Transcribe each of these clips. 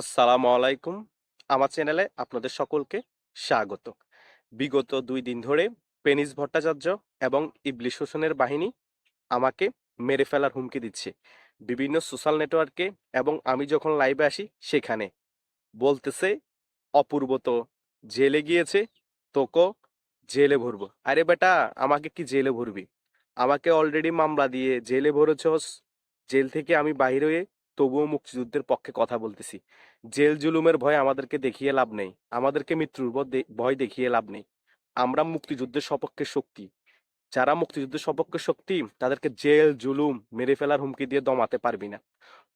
আসসালামু আলাইকুম। আমার চ্যানেলে আপনাদের সকলকে স্বাগত। বিগত দুই দিন ধরে পেনিস ভট্টাচার্য এবং ইবলিশ হোসেনের বাহিনী আমাকে মেরে ফেলার হুমকি দিচ্ছে। বিভিন্ন সোশ্যাল নেটওয়ার্কে এবং আমি যখন লাইভে আসি সেখানে বলতেছে, অপূর্ব তো জেলে গিয়েছে, তোকে জেলে ভরবো। আরে বেটা, আমাকে কি জেলে ভরবি? আমাকে অলরেডি মামলা দিয়ে জেলে ভরেছস জেল থেকে আমি বাইরে হয়ে তবুও মুক্তিযুদ্ধের পক্ষে কথা বলতেছি। জেল জুলুমের ভয় আমাদেরকে দেখিয়ে লাভ নেই। আমাদেরকে মৃত্যুর ভয় দেখিয়ে লাভ নেই। আমরা মুক্তিযুদ্ধের সপক্ষে শক্তি। যারা মুক্তিযুদ্ধের সপক্ষে শক্তি, তাদেরকে জেল জুলুম মেরে ফেলার হুমকি দিয়ে দমাতে পারবি না।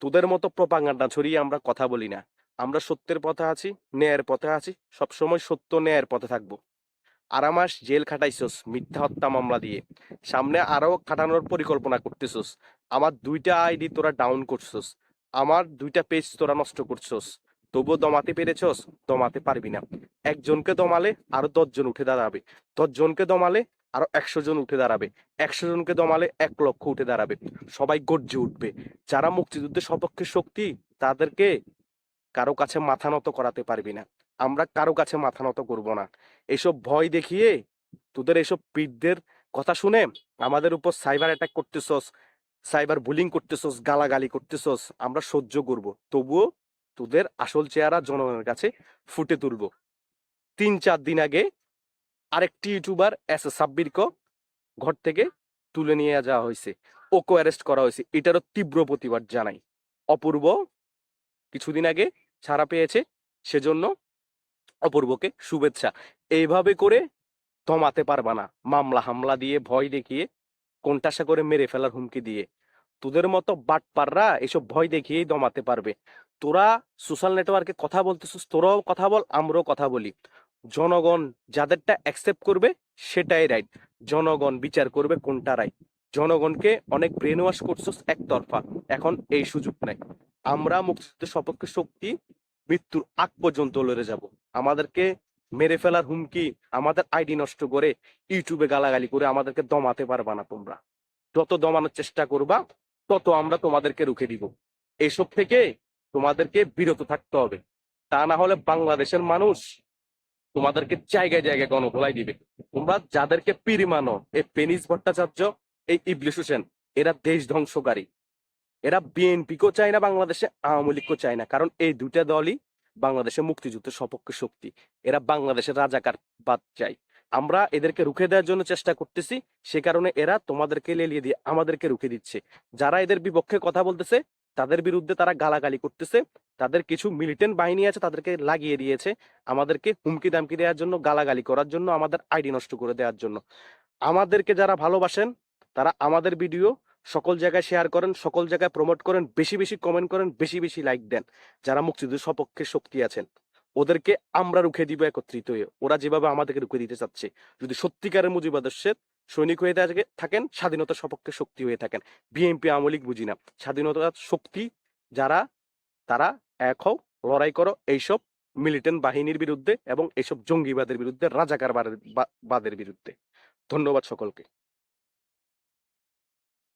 তোদের মতো প্রপাগান্ডা ছড়িয়ে আমরা কথা বলি না। আমরা সত্যের পথে আছি, ন্যায়ের পথে আছি, সবসময় সত্য ন্যায়ের পথে থাকব। আরামাস জেল খাটাইছস মিথ্যা হত্যা মামলা দিয়ে। সামনে আরও খাটানোর পরিকল্পনা করতেছস। আমার দুইটা আইডি তোরা ডাউন করছস। আমার দুইটা পেজ তোরা নষ্ট করছস। তবুও দমাতে পেরেছস, দমাতে পারবি না। একজনকে দমালে আরও দশজন উঠে দাঁড়াবে। দশজনকে দমালে আরও একশো জন উঠে দাঁড়াবে। একশো জনকে দমালে এক লক্ষ উঠে দাঁড়াবে। সবাই গর্জে উঠবে। যারা মুক্তিযুদ্ধের সপক্ষে শক্তি, তাদেরকে কারও কাছে মাথা নত করাতে পারবি না। আমরা কারও কাছে মাথা নত করব না। এসব ভয় দেখিয়ে তোদের এসব পিঠদের কথা শুনে আমাদের উপর সাইবার অ্যাটাক করতেছস। সাইবার বুলিং করতেছস, গালাগালি করতেছস, আমরা সহ্য করব। তবুও তোদের আসল চেহারা জনগণের কাছে ফুটে তুলব। তিন চার দিন আগে আরেকটি ইউটিউবার, এস এ সাব্বিরক, ঘর থেকে তুলে নিয়ে যাওয়া হয়েছে। ওকে অ্যারেস্ট করা হয়েছে। এটারও তীব্র প্রতিবাদ জানাই। অপূর্ব কিছুদিন আগে ছাড়া পেয়েছে, সেজন্য অপূর্বকে শুভেচ্ছা। এইভাবে করে দমাতে পারবা না। মামলা হামলা দিয়ে ভয় দেখিয়ে কোনটাসা করে মেরে ফেলার হুমকি দিয়ে? তোদের মতো বাটপাররা এসব ভয় দেখিয়েই দমাতে পারবে। তোরা সোশ্যাল নেটওয়ার্কে কথা বলতেছিস, তোরাও কথা বল, আমরাও কথা বলি। জনগণ যাদেরটা অ্যাকসেপ্ট করবে, সেটাই রাইট জনগণ বিচার করবে কোনটা রাইট জনগণকে অনেক ব্রেন ওয়াশ করছিস একতরফা। এখন এই সুযোগ নাই। আমরা মুক্তিযুদ্ধের সপক্ষে শক্তি মৃত্যুর আগ পর্যন্ত লড়ে যাব। আমাদেরকে মেরে ফেলার হুমকি আমাদের আইডি নষ্ট করে ইউটিউবে গালাগালি করে আমাদেরকে দমাতে পারবা না তোমরা। যত দমানোর চেষ্টা করবা, তত আমরা তোমাদেরকে রুখে দিব। এসব থেকে তোমাদেরকে বিরত থাকতে হবে। তা না হলে বাংলাদেশের মানুষ তোমাদেরকে জায়গায় জায়গায় গণভোলাই দিবে। তোমরা যাদেরকে পীর মানো, এই পেনিস ভট্টাচার্য, এই ইবলিশ হোসেন, এরা দেশ ধ্বংসকারী। এরা বিএনপিকেও চায় না, বাংলাদেশে আওয়ামী লীগকেও চায় না। কারণ এই দুটা দলই বাংলাদেশের মুক্তিযুদ্ধের সপক্ষে শক্তি। এরা বাংলাদেশের রাজাকার বাদ চাই আমরা এদেরকে রুখে দেওয়ার জন্য চেষ্টা করতেছি। সে কারণে এরা তোমাদেরকে লেলিয়ে দিয়ে আমাদেরকে রুখে দিচ্ছে। যারা এদের বিপক্ষে কথা বলতেছে, তাদের বিরুদ্ধে তারা গালাগালি করতেছে। তাদের কিছু মিলিটেন্ট বাহিনী আছে, তাদেরকে লাগিয়ে দিয়েছে। আমাদেরকে হুমকি দামকি দেওয়ার জন্য, গালাগালি করার জন্য, আমাদের আইডি নষ্ট করে দেওয়ার জন্য। আমাদেরকে যারা ভালোবাসেন, তারা আমাদের ভিডিও সকল জায়গায় শেয়ার করেন, সকল জায়গায় প্রমোট করেন, বেশি বেশি কমেন্ট করেন, বেশি বেশি লাইক দেন। যারা মুক্তিযুদ্ধের সপক্ষে শক্তি আছেন, ওদেরকে আমরা রুখে দিব একত্রিত হয়ে। ওরা যেভাবে আমাদেরকে রুখে দিতে চাচ্ছে, যদি সত্যিকারের মুজিবাদর্শের সৈনিক হয়ে থাকে- থাকেন, স্বাধীনতার সপক্ষে শক্তি হয়ে থাকেন। বিএনপি আওয়ামী লীগ বুঝি না। স্বাধীনতার শক্তি যারা, তারা এক হও, লড়াই করো, এইসব মিলিটেন্ট বাহিনীর বিরুদ্ধে এবং এইসব জঙ্গিবাদের বিরুদ্ধে রাজাকার বাদের বিরুদ্ধে। ধন্যবাদ সকলকে।